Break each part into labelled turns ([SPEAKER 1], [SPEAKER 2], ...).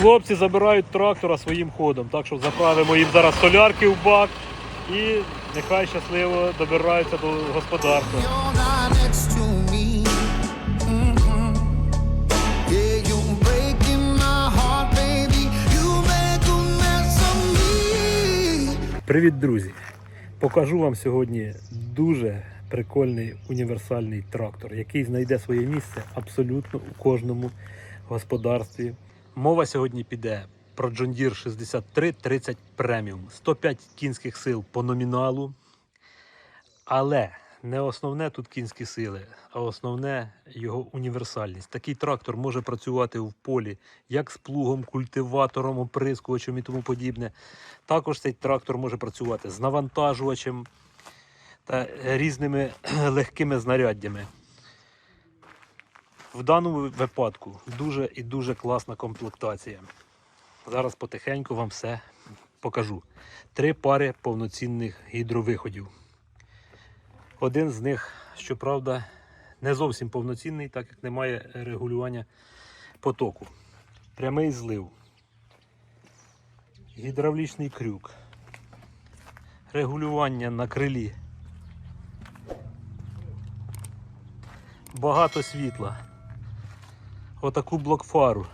[SPEAKER 1] Хлопці забирають трактора своїм ходом, так що заправимо їм зараз солярки в бак і нехай щасливо добираються до господарства.
[SPEAKER 2] Mhm. Me.
[SPEAKER 1] Привіт, друзі! Покажу вам сьогодні дуже прикольний універсальний трактор, який знайде своє місце абсолютно у кожному господарстві. Мова сьогодні піде про John Deere 6330 Premium. 105 кінських сил по номіналу. Але не основне тут кінські сили, а основне його універсальність. Такий трактор може працювати в полі як з плугом, культиватором, оприскувачем і тому подібне. Також цей трактор може працювати з навантажувачем та різними легкими знаряддями. В даному випадку дуже і дуже класна комплектація. Зараз потихеньку вам все покажу. Три пари повноцінних гідровиходів. Один з них, щоправда, не зовсім повноцінний, так як немає регулювання потоку. Прямий злив. Гідравлічний крюк. Регулювання на крилі. Багато світла. Отаку блокфару.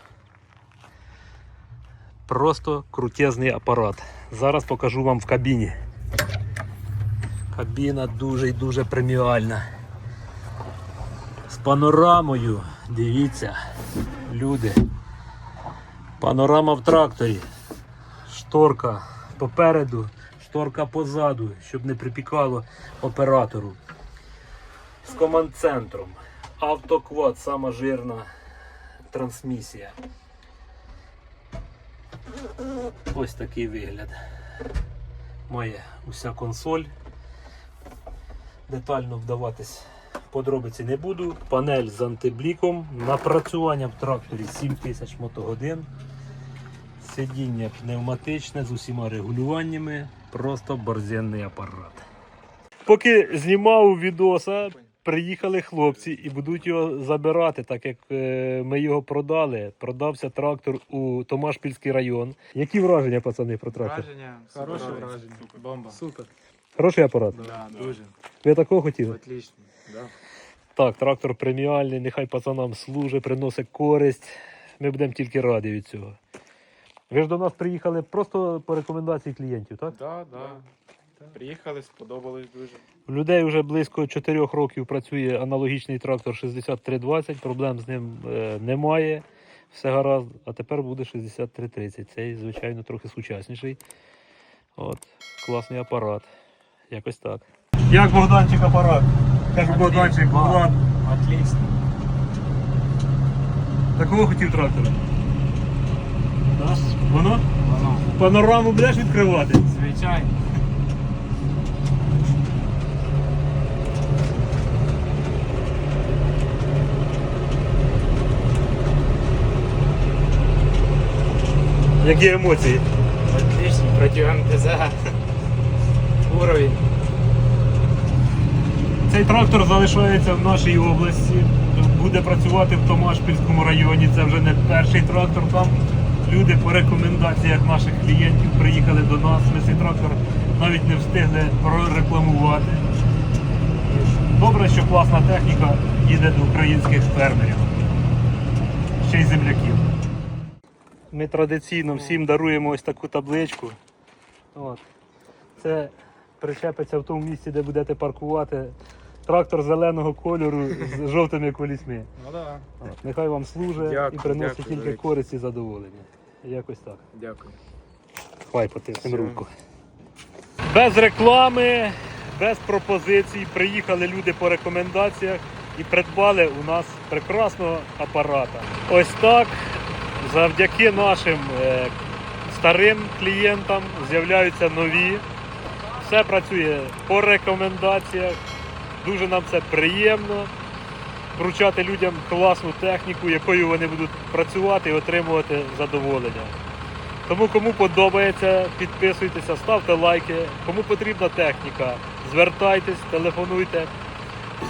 [SPEAKER 1] Просто крутезний апарат. Зараз покажу вам в кабіні. Кабіна дуже і дуже преміальна. З панорамою. Дивіться, люди. Панорама в тракторі. Шторка попереду, шторка позаду, щоб не припікало оператору. З команд-центром. Автоквад, сама жирна трансмісія. Ось такий вигляд. Має уся консоль. Детально вдаватись подробиці не буду. Панель з антибліком. Напрацювання в тракторі 7000 мотогодин. Сидіння пневматичне з усіма регулюваннями. Просто борзенний апарат. Поки знімав відоса, приїхали хлопці і будуть його забирати, так як е, ми його продали. Продався трактор у Томашпільський район. Які враження, пацани, про трактор?
[SPEAKER 3] Враження,
[SPEAKER 4] Хороше враження.
[SPEAKER 3] Бомба.
[SPEAKER 4] Супер.
[SPEAKER 1] Хороший апарат.
[SPEAKER 3] Да, дуже.
[SPEAKER 1] Ви такого хотіли?
[SPEAKER 3] Отлично. Да.
[SPEAKER 1] Так, трактор преміальний, нехай пацанам служить, приносить користь. Ми будемо тільки раді від цього. Ви ж до нас приїхали просто по рекомендації клієнтів, так?
[SPEAKER 3] Да, да. Приїхали, сподобалось дуже.
[SPEAKER 1] У людей вже близько 4 років працює аналогічний трактор 6320, проблем з ним е, немає. Все гаразд. А тепер буде 6330. Цей, звичайно, трохи сучасніший. От, класний апарат. Якось так. Як Богданчик апарат? Кажу
[SPEAKER 3] Богданчик, Влад. Отлично.
[SPEAKER 1] Такого хотів трактора?
[SPEAKER 3] Да?
[SPEAKER 1] Воно?
[SPEAKER 3] Воно.
[SPEAKER 1] Панораму будеш відкривати?
[SPEAKER 3] Звичайно.
[SPEAKER 1] Які емоції?
[SPEAKER 3] Отлично. Проти МТЗ. Уровень.
[SPEAKER 1] Цей трактор залишається в нашій області, буде працювати в Томашпільському районі. Це вже не перший трактор там. Люди по рекомендаціях наших клієнтів приїхали до нас. Ми цей трактор навіть не встигли прорекламувати. Добре, що класна техніка їде до українських фермерів. Ще й земляків. Ми традиційно всім даруємо ось таку табличку. От. Це причепиться в тому місці, де будете паркувати. Трактор зеленого кольору з жовтими колісьми.
[SPEAKER 3] Ну да.
[SPEAKER 1] От. Нехай вам служить і приносить
[SPEAKER 3] дякую,
[SPEAKER 1] тільки користь і задоволення. Якось так.
[SPEAKER 3] Дякую.
[SPEAKER 1] Хвай потиснемо руку. Без реклами, без пропозицій приїхали люди по рекомендаціях і придбали у нас прекрасного апарата. Ось так, завдяки нашим е, старим клієнтам з'являються нові. Все працює по рекомендаціях. Дуже нам це приємно. Вручати людям класну техніку, якою вони будуть працювати і отримувати задоволення. Тому кому подобається, підписуйтеся, ставте лайки. Кому потрібна техніка, звертайтесь, телефонуйте.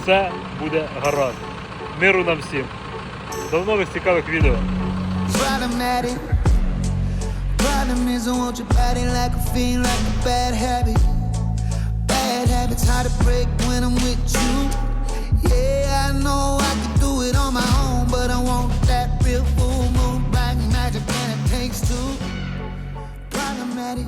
[SPEAKER 1] Все буде гаразд. Миру нам всім. До нових цікавих відео.
[SPEAKER 2] Automatic. Problem is, I want your body like a fiend, like a bad habit. Bad habits hard to break when I'm with you. Yeah, I know I could do it on my own, but I want that real full moon, black magic, and it takes two. Problematic.